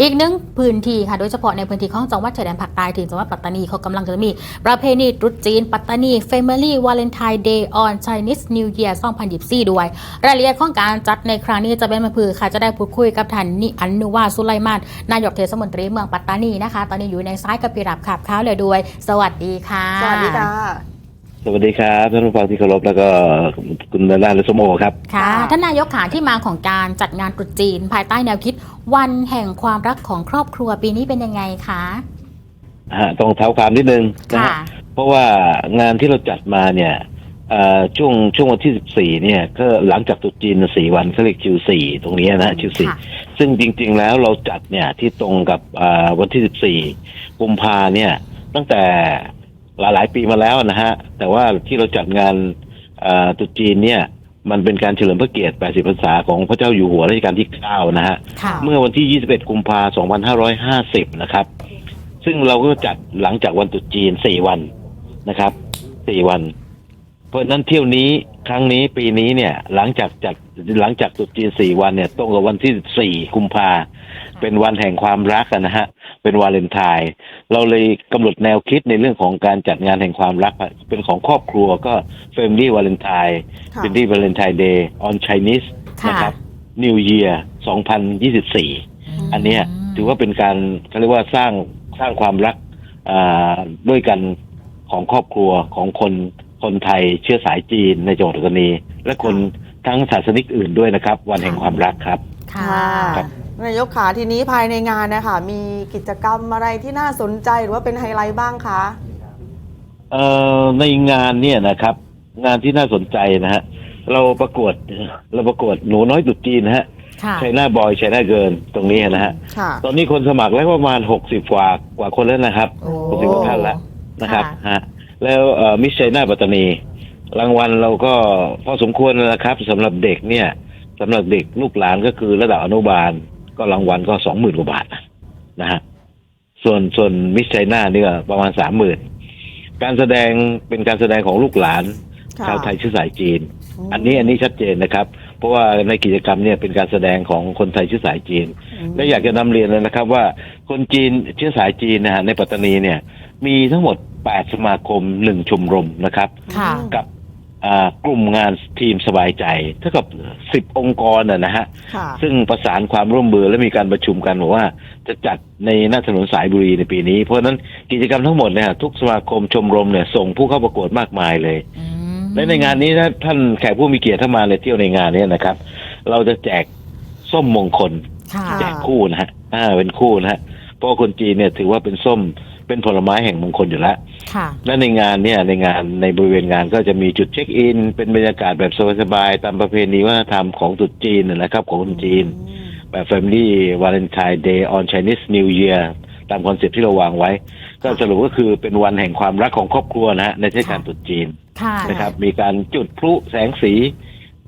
อีกหนึ่งพื้นที่ค่ะโดยเฉพาะในพื้นที่ของจังหวัดชายแดนภาคใต้ถึงจังหวัดปัตตานีเขากำลังจะมี ประเพณีตรุษจีน ปัตตานี Family Valentine Day on Chinese New Year 2024 ด้วย รายละเอียดของการจัดในครั้งนี้จะเป็นมาพือค่ะจะได้พูดคุยกับท่านนิอันนุวาสุไลมานนายกเทศมนตรีเมืองปัตตานีนะคะ ตอนนี้อยู่ในซ้ายกับปีรับขับข้าวเลยด้วย สวัสดีค่ะ สวัสดีค่ะ สวัสดีครับท่านผู้ฟังที่เคารพแล้วก็คุณนาราและสมโอครับค่ะค่ะท่านนายกขาที่มาของการจัดงานตรุษจีน ภายใต้แนวคิดวันแห่งความรักของครอบครัวปีนี้เป็นยังไงคะฮะต้องเท้าความนิดนึงนะค่ะฮะเพราะว่างานที่เราจัดมาเนี่ยเอ่อช่วงช่วงวันที่ 14 เนี่ย ก็หลังจากตรุษจีนสี่วันเขาเรียก Q4 ตรงนี้นะ Q4 ค่ะซึ่งจริง ๆ แล้วเราจัดเนี่ยที่ตรงกับอ่าวันที่ 14 กุมภาเนี่ยตั้งแต่ หลายๆปีมาแล้วนะฮะ แต่ว่าที่เราจัดงานอ่าตรุษจีนเนี่ย มันเป็นการเฉลิมพระเกียรติ 80 พรรษาของพระเจ้าอยู่หัวรัชกาลที่ 9 นะฮะค่ะเมื่อวันที่ 21 กุมภาพันธ์2550 นะครับ ซึ่งเราก็จัดหลังจากวันตรุษจีน 4 วันนะครับ 4 วันเพ ราะฉะนั้นเที่ยวนี้ครั้งนี้ปีนี้เนี่ยหลังจากจัดหลังจากตรุษจีน4วันเนี่ยตรงกับวันที่4กุมภาเป็นวันแห่งความรักอะนะฮะเป็นวาเลนไทน์เราเลยกำหนดแนวคิดในเรื่องของการจัดงานแห่งความรักอะเป็นของครอบครัวก็ Family Valentine ค่ะ Family Valentine Day on Chinese ค่ะนะครับ New Year 2024อันเนี้ยถือว่าเป็นการเขาเรียกว่าสร้างสร้างความรักอ่าด้วยกันของครอบครัวของคน คนไทยเชื้อสายจีนในจังหวัดปัตตานีและคนทั้งศาสนิกอื่นด้วยนะครับ วันแห่งความรักครับ ค่ะ ครับ นายกขาทีนี้ภายในงานนะคะ มีกิจกรรมอะไรที่น่าสนใจหรือว่าเป็นไฮไลท์บ้างคะ เอ่อในงานเนี่ยนะครับ งานที่น่าสนใจนะฮะเราประกวดเราประกวดหนูน้อยตรุษจีนนะฮะค่ะ ชัยนาบอยชัยนาเกินตรงนี้นะฮะ ค่ะ ตอนนี้คนสมัครแล้วประมาณหกสิบกว่ากว่าคนแล้วนะครับโอ้ หกสิบกว่าท่านแล้วนะครับค่ะฮะ แล้วเอ่อมิสชัยนาปัตตานีรางวัลเราก็พอสมควรแล้วนะครับสำหรับเด็กเนี่ยสำหรับเด็กลูกหลานก็คือระดับอนุบาล ก็รางวัลก็สองหมื่นกว่าบาทนะนะฮะส่วนส่วนมิสชัยนานี่ก็ประมาณสามหมื่นการแสดงเป็นการแสดงของลูกหลานค่ะชาวไทยเชื้อสายจีนมอันนี้อันนี้ชัดเจนนะครับ เพราะว่าในกิจกรรมเนี่ยเป็นการแสดงของคนไทยเชื้อสายจีนมและอยากจะนำเรียนเลยนะครับว่าคนจีนเชื้อสายจีนนะฮะในปัตตานีเนี่ยมีทั้งหมด 8 สมาคมหนึ่งชมรมนะครับ ค่ะ กับอ่ากลุ่มงานทีมสบายใจ เท่ากับ 10 องค์กรนะนะฮะ ค่ะ ซึ่งประสานความร่วมมือและมีการประชุมกันบอกว่า จะจัดในหน้าถนนสายบุรีในปีนี้ เพราะฉะนั้นกิจกรรมทั้งหมดเนี่ยทุกสมาคมชมรมเนี่ยส่งผู้เข้าประกวดมากมายเลย อืมและในงานนี้ถ้าท่านแขกผู้มีเกียรติถ้ามาในเที่ยวในงานเนี้นะครับ เราจะแจกส้มมงคลค่ะค่ะ แจกคู่นะฮะอ่าเป็นคู่นะฮะเพราะว่าคนจีนเนี่ยถือว่าเป็นส้มเป็นผลไม้แห่งมงคลอยู่แล้ว ค่ะและในงานเนี่ยในงานในบริเวณงานก็จะมีจุดเช็คอิน เป็นบรรยากาศแบบสบายๆตามประเพณีวัฒนธรรมของตรุษจีนนะนะครับของคนจีน แบบ Family Valentine Day on Chinese New Year ตามคอนเซ็ปต์ที่เราวางไว้ ก็สรุปก็คือเป็นวันแห่งความรักของครอบครัวนะฮะในเทศกาลตรุษจีนค่ะนะครับ มีการจุดพลุแสงสี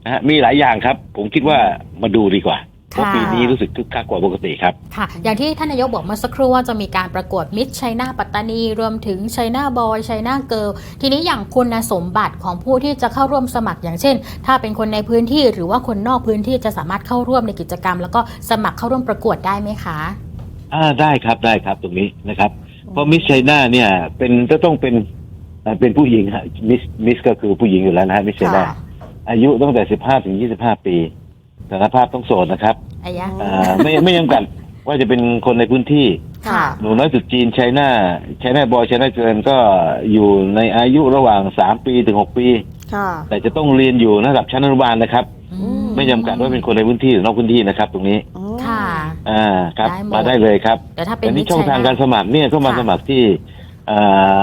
นะฮะมีหลายอย่างครับ ผมคิดว่ามาดูดีกว่า เพราะค่ะปีนี้รู้สึกคึกคักกว่าปกติครับ ค่ะ อย่างที่ท่านนายกบอกเมื่อสักครู่ว่าจะมีการประกวดมิ s ชัยนาปัตตานี รวมถึงชัยนาบอยชัยนาเกิลทีนี้อย่างคุณสมบัติของผู้ที่จะเข้าร่วมสมัครอย่างเช่น ถ้าเป็นคนในพื้นที่หรือว่าคนนอกพื้นที่จะสามารถเข้าร่วมในกิจกรรม แล้วก็สมัครเข้าร่วมประกวดได้ไหมคะอ่าได้ครับได้ครับตรงนี้นะครับ เพราะมิสไชน่าเนี่ยเป็นจะต้องเป็นเอ่อเป็นผู้หญิงฮะมิสมิสก็คือผู้หญิงอยู่แล้วนะฮะมิสไชน่าค่ะอายุตั้งแต่สิบห้าถึงยี่สิบห้าปีสารภาพต้องโสดนะครับ อายะอ่าไม่ไม่จำกัดว่าจะเป็นคนในพื้นที่ ค่ะ หนูน้อยสุดจีนไชน่าไชน่าบอยไชน่าเกินก็อยู่ในอายุระหว่างสามปีถึงหกปี ค่ะ แต่จะต้องเรียนอยู่ระดับชั้นอนุบาลนะครับ อืม ไม่จำกัดว่าเป็นคนในพื้นที่หรือนอกพื้นที่นะครับ ตรงนี้ อ๋อค่ะ อ่าครับ ได้หมด มาได้เลยครับแต่ถ้าเป็นอันมินี้สช่องชัยทางนาการสมัครเนี่ยก็มาค่ะสมัครที่อ่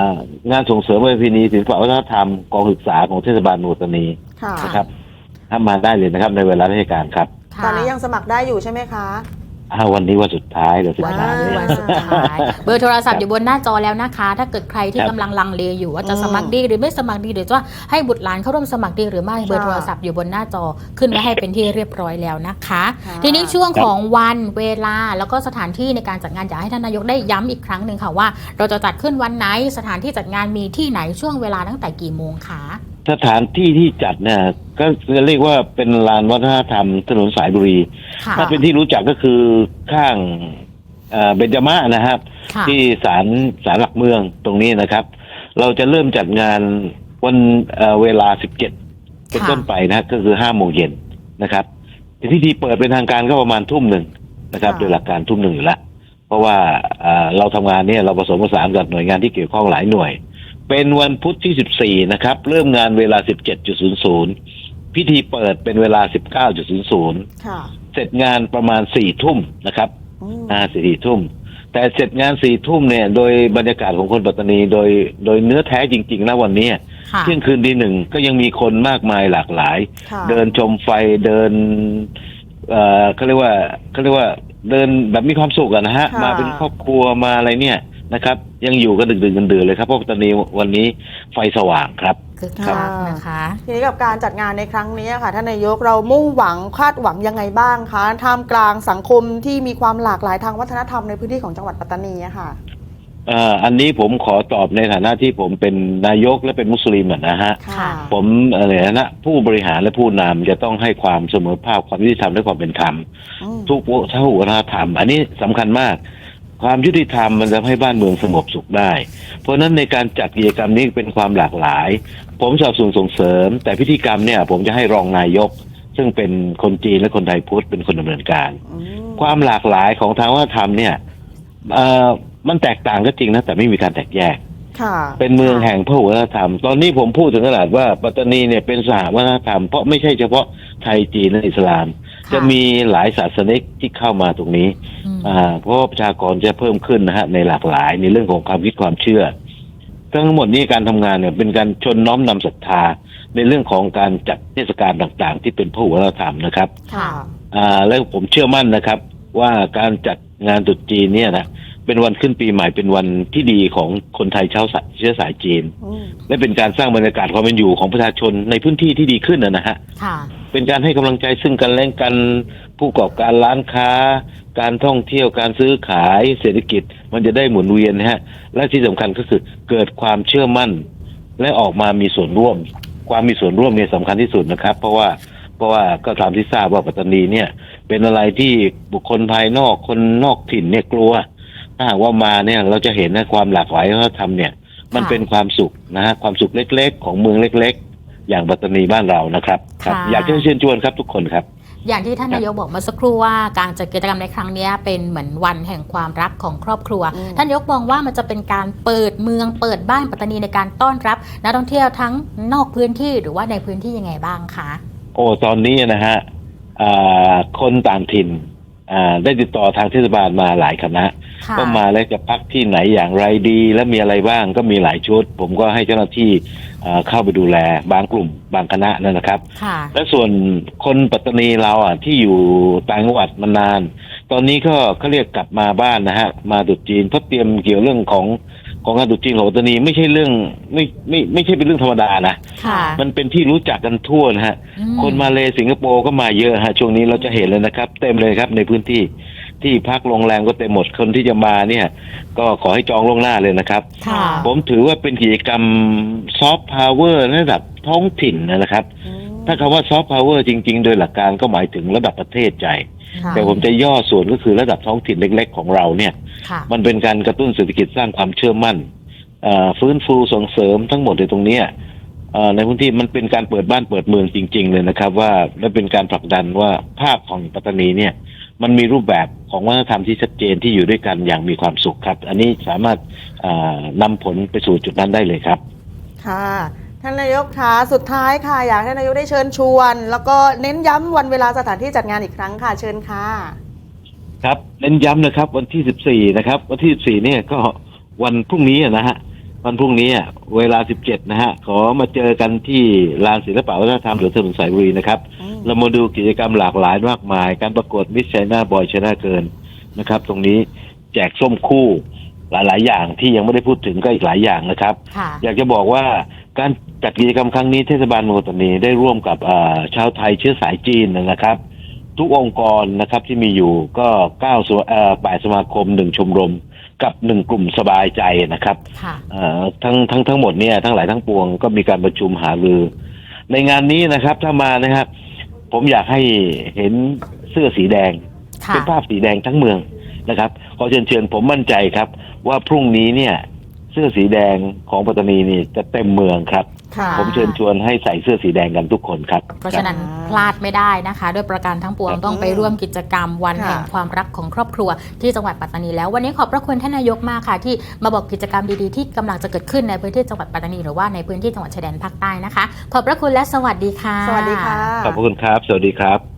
างานส่งเสริมประเพณีศิลปวัฒนธรรมกองศึกษาของเทศบาลนูตานีค่ะ นะครับถ้ามาได้เลยนะครับในเวลาราชการครับ ค่ะ ตอนนี้ยังสมัครได้อยู่ใช่ไหมคะอ้าววันนี้วันสุดท้ายเดี๋ยวสุดวันท้ายนี้ วันสุดท้าย เบอร์โทรศัพท์อยู่บนหน้าจอแล้วนะคะ ถ้าเกิดใครที่ครับ กำลังลังเลอยู่ว่าจะอืมสมัครดีหรือไม่สมัครดีหรือว่าให้บุตรหลานเข้าร่วมสมัครดีหรือไม่เบอร์โทรศัพท์อยู่บนหน้าจอขึ้นไว้ให้เป็นที่เรียบร้อยแล้วนะคะ ค่ะ ทีนี้ช่วงของวันเวลาแล้วก็สถานที่ในการจัดงานอยากให้ท่านนายกได้ย้ำอีกครั้งหนึ่งค่ะว่า เราจะจัดขึ้นวันไหนสถานที่จัดงานมีที่ไหนช่วงเวลาตั้งแต่กี่โมงคะ สถานที่ที่จัดเนี่ยก็จะเรียกว่าเป็นลานวัฒนธรรมถนนสายบุรีค่ะถ้าเป็นที่รู้จักก็คือข้างเอ่อเบญจมาศนะครับค่ะที่ศาลศาลหลักเมืองตรงนี้นะครับ เราจะเริ่มจัดงานวันเอ่อเวลา17เป็นค่ะต้นไปนะก็คือ5โมงเย็นนะครับพิธีเปิดเป็นทางการก็ประมาณทุ่มหนึ่งนะครับค่ะโดยหลักการทุ่มหนึ่งอยู่แล้วเพราะว่าเอ่อเราทำงานเนี่ยเราผสมผสานกับหน่วยงานที่เกี่ยวข้องหลายหน่วย เป็นวันพุธที่ 14 นะครับ เริ่มงานเวลา 17.00 พิธีเปิดเป็นเวลา 19.00 ค่ะ เสร็จงานประมาณสี่ทุ่มนะครับอืมอ่าสี่ทุ่ม แต่เสร็จงานสี่ทุ่มเนี่ย โดยบรรยากาศของคนปัตตานีโดยโดยเนื้อแท้จริงๆนะวันนี้ค่ะ เที่ยงคืนดีหนึ่งก็ยังมีคนมากมายหลากหลาย ค่ะเดินชมไฟเดิน เอ่อเขาเรียกว่าเขาเรียกว่าเดินแบบมีความสุขอะนะฮะ ค่ะ มาเป็นครอบครัวมาอะไรเนี่ย นะครับ ยังอยู่กันดึกดึกๆดื่นๆเลยครับเพราะปัตตานีวันนี้ไฟสว่างครับ คึกคักนะคะ ทีนี้กับการจัดงานในครั้งนี้ค่ะท่านนายกเรามุ่งหวังคาดหวังยังไงบ้างคะท่ามกลางสังคมที่มีความหลากหลายทางวัฒนธรรมในพื้นที่ของจังหวัดปัตตานีอะค่ะเอ่ออันนี้ผมขอตอบในฐานะที่ผมเป็นนายกและเป็นมุสลิมอะนะฮะ ค่ะ ผมอะไรนะผู้บริหารและผู้นำจะต้องให้ความเสมอภาคความยุติธรรมและความเป็นธรรม อืม ทุกวัฒนวัฒนธรรม อันนี้สำคัญมาก ความยุติธรรมมันจะให้บ้านเมืองสงบสุขได้ เพราะฉะนั้นในการจัดกิจกรรมนี้เป็นความหลากหลาย ผมสนับสนุนส่งเสริม แต่พิธีกรรมเนี่ย ผมจะให้รองนายก ซึ่งเป็นคนจีนและคนไทยพุทธเป็นคนดำเนินการอืมความหลากหลายของทางวัฒนธรรมเนี่ยเอ่อมันแตกต่างก็จริงนะแต่ไม่มีการแตกแยกค่ะเป็นเมืองแห่งพระวัฒนธรรม ตอนนี้ผมพูดถึงขนาดว่าปัตตานีเนี่ยเป็นสหวัฒนธรรมเพราะไม่ใช่เฉพาะไทยจีนและอิสลามค่ะ จะมีหลายศาสนิกที่เข้ามาตรงนี้อืมอ่าเพราะว่าประชากรจะเพิ่มขึ้นนะฮะในหลากหลายในเรื่องของความคิดความเชื่อ ทั้งหมดนี้การทำงานเนี่ยเป็นการชนน้อมนำศรัทธา ในเรื่องของการจัดเทศกาลต่างๆ ที่เป็นพระวัฒนธรรมนะครับค่ะอ่าแล้วผมเชื่อมั่นนะครับ ว่าการจัดงานตรุษจีนเนี่ยนะ เป็นวันขึ้นปีใหม่เป็นวันที่ดีของคนไทยเชื้อสายเชื้อสายจีนอืมและเป็นการสร้างบรรยากาศความเป็นอยู่ของประชาชนในพื้นที่ที่ดีขึ้นนะนะฮะค่ะเป็นการให้กำลังใจซึ่งกันและกันผู้ประกอบการร้านค้า การท่องเที่ยวการซื้อขายเศรษฐกิจมันจะได้หมุนเวียนนะฮะและที่สำคัญก็คือเกิดความเชื่อมั่น และออกมามีส่วนร่วม ความมีส่วนร่วมเนี่ยสำคัญที่สุดนะครับ เพราะว่าเพราะว่าก็ตามที่ทราบว่าปัตตานีเนี่ย เป็นอะไรที่บุคคลภายนอกคนนอกถิ่นเนี่ยกลัว ถ้าหากว่ามาเนี่ยเราจะเห็นนะความหลากหลายวัฒนธรรมเนี่ย มันค่ะเป็นความสุขนะฮะความสุขเล็กๆ ของเมืองเล็ก ๆ อย่างปัตตานีบ้านเรานะครับครับ ค่ะ อยากจะเชิญชวนครับทุกคนครับ อย่างที่ท่านนายกบอกเมื่อสักครู่ว่าการจัดกิจกรรมในครั้งเนี้ยเป็นเหมือนวันแห่งความรักของครอบครัว อืม ท่านนายกมองว่ามันจะเป็นการเปิดเมืองเปิดบ้านปัตตานีในการต้อนรับนักท่องเที่ยวทั้งนอกพื้นที่หรือว่าในพื้นที่ยังไงบ้างคะ โอ้ตอนนี้นะฮะอ่าคนต่างถิ่น อ่าได้ติดต่อทางเทศบาลมาหลายคณะค่ะก็มาแล้วจะพักที่ไหนอย่างไรดี และมีอะไรบ้างก็มีหลายชุด ผมก็ให้เจ้าหน้าที่อ่าเข้าไปดูแลบางกลุ่มบางคณะนั่นนะครับ ค่ะและส่วนคนปัตตานีเราอะที่อยู่ต่างจังหวัดมานาน ตอนนี้ก็เขาเรียกกลับมาบ้านนะฮะมาตรุษจีนเพราะเตรียมเกี่ยวเรื่องของ ของการตรุษจีนของปัตตานีไม่ใช่เรื่องไม่ไม่ไม่ใช่เป็นเรื่องธรรมดานะค่ะ มันเป็นที่รู้จักกันทั่วนะฮะ อืม คนมาเลสิงคโปร์ก็มาเยอะฮะช่วงนี้เราจะเห็นเลยนะครับ เต็มเลยครับในพื้นที่ที่พักโรงแรมก็เต็มหมดคนที่จะมาเนี่ย ก็ขอให้จองล่วงหน้าเลยนะครับ ค่ะ ผมถือว่าเป็นกิจกรรมซอฟต์พาวเวอร์ระดับท้องถิ่นนะครับ อืม ถ้าคำว่าซอฟต์พาวเวอร์จริง ๆ โดยหลักการก็หมายถึงระดับประเทศใจ ค่ะแต่ผมจะย่อส่วนก็คือระดับท้องถิ่นเล็ก ๆ ของเราเนี่ย ค่ะ มันเป็นการกระตุ้นเศรษฐกิจสร้างความเชื่อมั่นเอ่อฟื้นฟูส่งเสริมทั้งหมดในตรงเนี้ยเอ่อในพื้นที่มันเป็นการเปิดบ้านเปิดเมืองจริง ๆ เลยนะครับ ว่าและเป็นการผลักดันว่าภาพของปัตตานีเนี่ย มันมีรูปแบบของวัฒนธรรมที่ชัดเจนที่อยู่ด้วยกันอย่างมีความสุขครับ อันนี้สามารถเอ่อนำผลไปสู่จุดนั้นได้เลยครับ ค่ะ ท่านนายกคะสุดท้ายค่ะ อยากให้นายกได้เชิญชวน แล้วก็เน้นย้ำวันเวลาสถานที่จัดงานอีกครั้งค่ะ เชิญค่ะ ครับเน้นย้ำนะครับ วันที่14นะครับ วันที่14เนี่ยก็วันพรุ่งนี้นะฮะวันพรุ่งนี้อะเวลา 17 นะฮะ ขอมาเจอกันที่ลานศิลปวัฒนธรรมหรือถนนสายบุรีนะครับอืมเรามาดูกิจกรรมหลากหลายมากมาย การประกวดมิสไชน่าบอยชนะเกินนะครับ ตรงนี้แจกส้มคู่หลาย ๆ อย่างที่ยังไม่ได้พูดถึงก็อีกหลายอย่างนะครับค่ะอยากจะบอกว่าการ จัดกิจกรรมครั้งนี้เทศบาลเมืองปัตตานีได้ร่วมกับอ่าชาวไทยเชื้อสายจีนนะครับ ทุกองค์กรนะครับที่มีอยู่ก็เก้าสมาเอ่อแปดสมาคมหนึ่งชมรมกับหนึ่งกลุ่มสบายใจนะครับค่ะเอ่อทั้งทั้งทั้งหมดเนี่ยทั้งหลายทั้งปวงก็มีการประชุมหารือ ในงานนี้นะครับ ถ้ามานะครับผมอยากให้เห็นเสื้อสีแดงค่ะเป็นภาพสีแดงทั้งเมืองนะครับขอเชิญเชิญผมมั่นใจครับ ว่าพรุ่งนี้เนี่ย เสื้อสีแดงของปัตตานีนี่จะเต็มเมืองครับ ค่ะผมเชิญชวนให้ใส่เสื้อสีแดงกันทุกคนครับ เพราะฉะนั้นครับพลาดไม่ได้นะคะ ด้วยประการทั้งปวงครับต้องไปร่วมกิจกรรมวันค่ะแห่งความรักของครอบครัวที่จังหวัดปัตตานีแล้ว วันนี้ขอบพระคุณท่านนายกมากค่ะ ที่มาบอกกิจกรรมดีๆที่กำลังจะเกิดขึ้นในพื้นที่จังหวัดปัตตานีหรือว่าในพื้นที่จังหวัดชายแดนภาคใต้นะคะ ขอบพระคุณและสวัสดีค่ะ สวัสดีค่ะ ขอบพระคุณครับ สวัสดีครับ